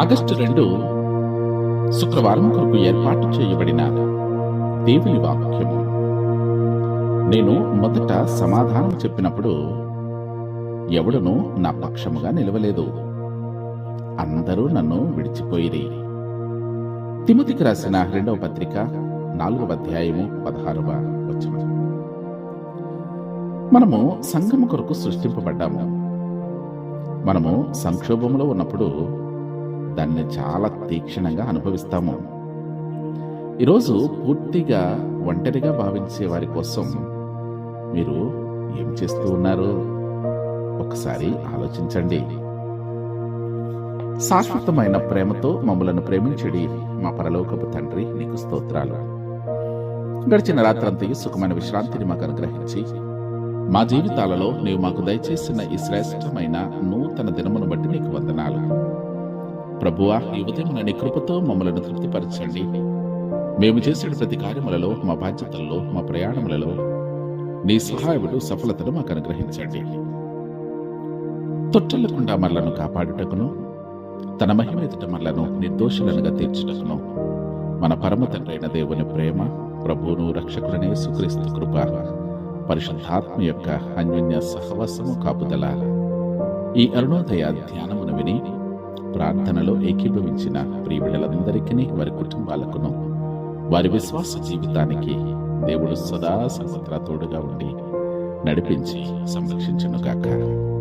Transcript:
August రెండు శుక్రవారం కొరకు ఏర్పాటు చేయబడిన దేవుని వాక్యము. నేను మొదట సమాధానం చెప్పినప్పుడు ఎవడునూ నా పక్షముగా నిలవలేదు. అందరూ నన్ను విడిచిపోయిరి. తిమతికి రాసిన రెండవ పత్రిక నాలుగవ అధ్యాయము పదహారవ వచ్చిన మనము సంఘము కొరకు సృష్టింపబడ్డాము. మనము సంక్షోభంలో ఉన్నప్పుడు దాన్ని చాలా తీక్షణంగా అనుభవిస్తాము. ఈరోజు పూర్తిగా ఒంటరిగా భావించే వారి కోసం మీరు ఏం చేస్తూ ఉన్నారు? ఒకసారి ఆలోచించండి. శాశ్వతమైన ప్రేమతో మమ్మలను ప్రేమించడి మా పరలోకపు తండ్రి నీకు స్తోత్రాలు. గడిచిన రాత్రంతయు సుఖమైన విశ్రాంతిని మాకు అనుగ్రహించి మా జీవితాలలో నీవు మాకు దయచేసిన ఈ శ్రేష్టమైన నూతన దినమును బట్టి నీకు వందనాలు. ప్రభువా ఈ ఉదయం నీ కృపతో మమ్మలను తృప్తిపరచండి. మేము చేసిన ప్రతి కార్యములలో మా బాధ్యతల్లో మా ప్రయాణములలో నీ సహాయముడు సఫలతను మాకు అనుగ్రహించండి. తొట్టలకుండా మనలను కాపాడుటకును తన మహిమ ఎదుట మనలను నిర్దోషులనుగా తీర్చుటకును మన పరమ తండ్రైన దేవుని ప్రేమ ప్రభువును రక్షకుడనే సుక్రీస్తు కృప పరిశుద్ధాత్మ యొక్క అన్యోన్య సహవాసము కాపుదల ఈ అరుణోదయ ధ్యానమును విని ప్రార్థనలో ఏకీభవించిన ప్రియుడలందరికీ వారి కుటుంబాలకును వారి విశ్వాస జీవితానికి దేవుడు సదా సమగ్ర తోడుగా ఉండి నడిపించి సంరక్షించునుగాక. అమేన్